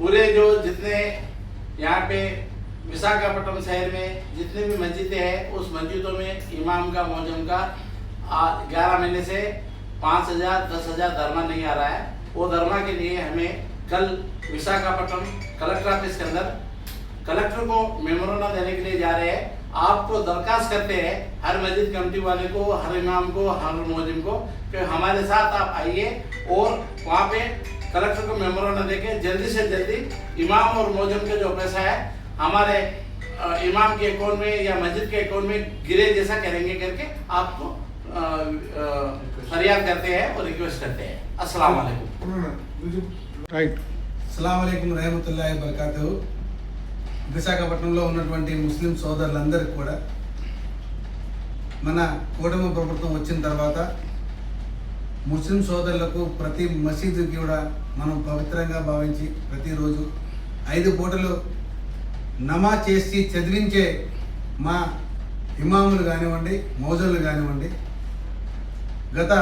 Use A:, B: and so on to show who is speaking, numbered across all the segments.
A: पूरे जो जितने यहाँ पे विशाखापट्टनम शहर में जितने भी मस्जिदें हैं, उस मस्जिदों में इमाम का मौजम का ग्यारह महीने से पाँच हज़ार, दस हज़ार धर्मा नहीं आ रहा है। वो धर्मा के लिए हमें कल विशाखापट्टनम कलेक्टर ऑफ़िस के अंदर कलेक्टर को मेमोरेंडम देने के लिए जा रहे हैं। आपको दरखास्त करते हैं हर मस्जिद कमेटी वाले को, हर इमाम को, हर मोजिम को कि हमारे साथ आप आइए और वहाँ पे कलेक्टर को मेमोरेंडम देके जल्दी से जल्दी इमाम और मोजम के जो पैसा है हमारे अ, इमाम के अकाउंट में या मस्जिद के अकाउंट में गिरे जैसा करेंगे करके आपको अ, अ, फरियाद करते हैं और रिक्वेस्ट करते हैं अस्सलाम वालेकुम
B: రైట్
C: అస్సలం రహమతుల్లాhi బర్కాతు విశాఖపట్నంలో ఉన్నటువంటి ముస్లిం సోదరులందరికీ కూడా మన కూటమి ప్రభుత్వం వచ్చిన తర్వాత ముస్లిం సోదరులకు ప్రతి మసీదుకి కూడా మనం పవిత్రంగా భావించి ప్రతిరోజు ఐదు పూటలు నమాజ్ చేసి చదివించే మా ఇమాములు కానివ్వండి మౌజులు కానివ్వండి గత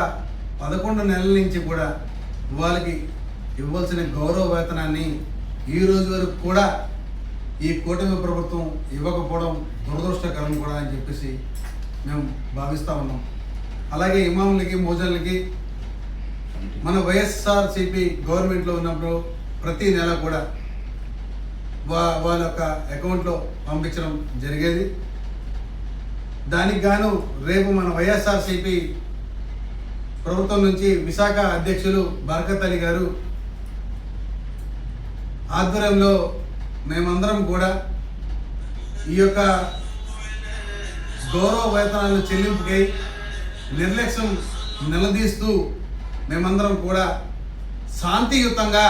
C: పదకొండు నెలల నుంచి కూడా వాళ్ళకి ఇవ్వాల్సిన గౌరవ వేతనాన్ని ఈ రోజు వరకు కూడా ఈ కూటమి ప్రభుత్వం ఇవ్వకపోవడం దురదృష్టకరం కూడా అని చెప్పేసి మేము భావిస్తూ ఉన్నాం. అలాగే ఇమాములకి మోజన్లకి మన వైఎస్ఆర్సిపి గవర్నమెంట్లో ఉన్నప్పుడు ప్రతి నెల కూడా వా వాళ్ళ యొక్క అకౌంట్లో పంపించడం జరిగేది. దానికి గాను రేపు మన వైఎస్ఆర్సిపి ప్రభుత్వం నుంచి విశాఖ అధ్యక్షులు బర్కత్ అలీ గారు ఆధ్వర్యంలో మేమందరం కూడా ఈ యొక్క గౌరవ వేతనాలను చెల్లింపుకై నిర్లక్ష్యం నిలదీస్తూ మేమందరం కూడా శాంతియుతంగా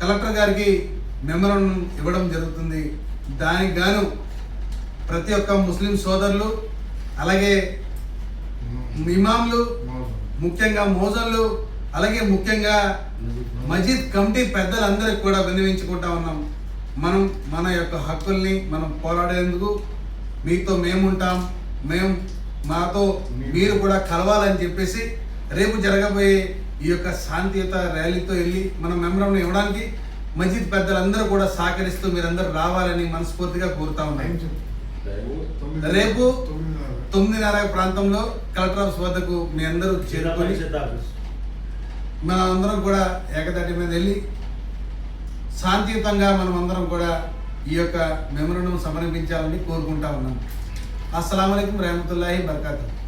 C: కలెక్టర్ గారికి మెమరం ఇవ్వడం జరుగుతుంది. దానికి గాను ప్రతి ఒక్క ముస్లిం సోదరులు అలాగే ఇమాంలు ముఖ్యంగా మోజన్లు అలాగే ముఖ్యంగా మజీద్ కమిటీ పెద్దలందరికీ కూడా విన్నవించుకుంటా ఉన్నాం. మనం మన యొక్క హక్కుల్ని మనం పోరాడేందుకు మీతో మేముంటాం. మేము మాతో మీరు కూడా కలవాలని చెప్పేసి రేపు జరగబోయే ఈ యొక్క శాంతియుత ర్యాలీతో వెళ్ళి మనం మెమరం ఇవ్వడానికి మజీద్ పెద్దలందరూ కూడా సహకరిస్తూ మీరందరూ రావాలని మనస్ఫూర్తిగా కోరుతా ఉన్నాం. రేపు తొమ్మిదిన్నర. ప్రాంతంలో కలెక్టర్ ఆఫీస్ వద్దకు మీ అందరూ చేరుకొని మనం అందరం కూడా ఏకదాటి మీద వెళ్ళి శాంతియుతంగా మనం అందరం కూడా ఈ యొక్క మెమరణం సమర్పించాలని కోరుకుంటా ఉన్నాం. అస్సలం అయికం రహమతుల్లాహి బర్కాతు.